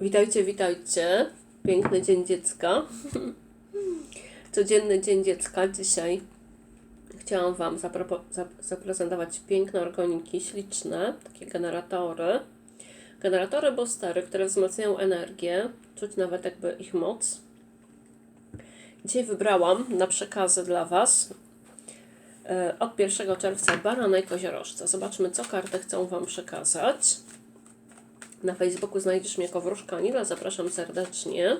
Witajcie, witajcie. Piękny dzień dziecka. Codzienny dzień dziecka. Dzisiaj chciałam Wam zaprezentować piękne organiki śliczne, takie generatory. Generatory boostery, które wzmacniają energię, czuć nawet jakby ich moc. Dzisiaj wybrałam na przekazy dla Was e, od 1 czerwca barana i koziorożca. Zobaczmy, co karty chcą Wam przekazać. Na Facebooku znajdziesz mnie jako Wróżka Anila. Zapraszam serdecznie.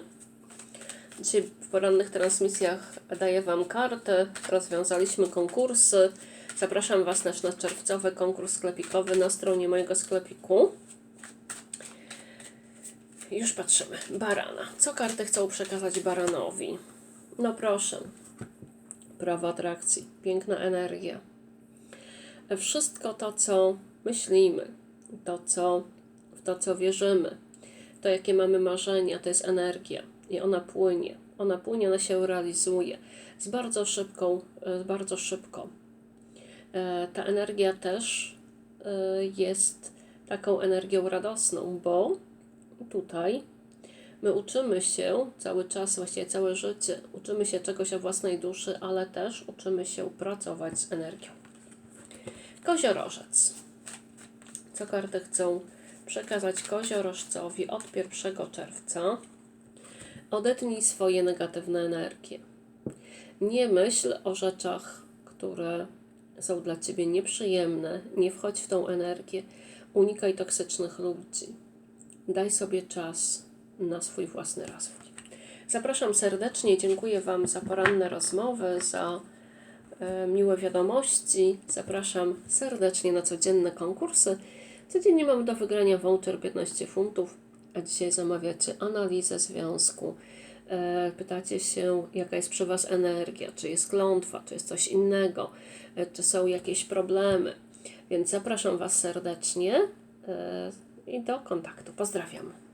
Dzisiaj w porannych transmisjach daję Wam karty. Rozwiązaliśmy konkursy. Zapraszam Was na czerwcowy konkurs sklepikowy na stronie mojego sklepiku. Już patrzymy. Barana. Co karty chcą przekazać baranowi? No proszę. Prawo atrakcji. Piękna energia. Wszystko to, co myślimy, to, co to, co wierzymy, to, jakie mamy marzenia, to jest energia i ona płynie. Ona płynie, ona się realizuje z bardzo szybką, e, bardzo szybko. E, Ta energia też e, jest taką energią radosną, bo tutaj my uczymy się cały czas, właściwie całe życie, uczymy się czegoś o własnej duszy, ale też uczymy się pracować z energią. Koziorożec. Co karty chcą przekazać koziorożcowi od 1 czerwca? Odetnij swoje negatywne energie. Nie myśl o rzeczach, które są dla ciebie nieprzyjemne. Nie wchodź w tą energię. Unikaj toksycznych ludzi. Daj sobie czas na swój własny rozwój. Zapraszam serdecznie. Dziękuję Wam za poranne rozmowy, za e, miłe wiadomości. Zapraszam serdecznie na codzienne konkursy. Codziennie mam do wygrania voucher 15 funtów, a dzisiaj zamawiacie analizę związku. E, pytacie się, jaka jest przy Was energia, czy jest klątwa, czy jest coś innego, e, czy są jakieś problemy. Więc zapraszam Was serdecznie e, i do kontaktu. Pozdrawiam.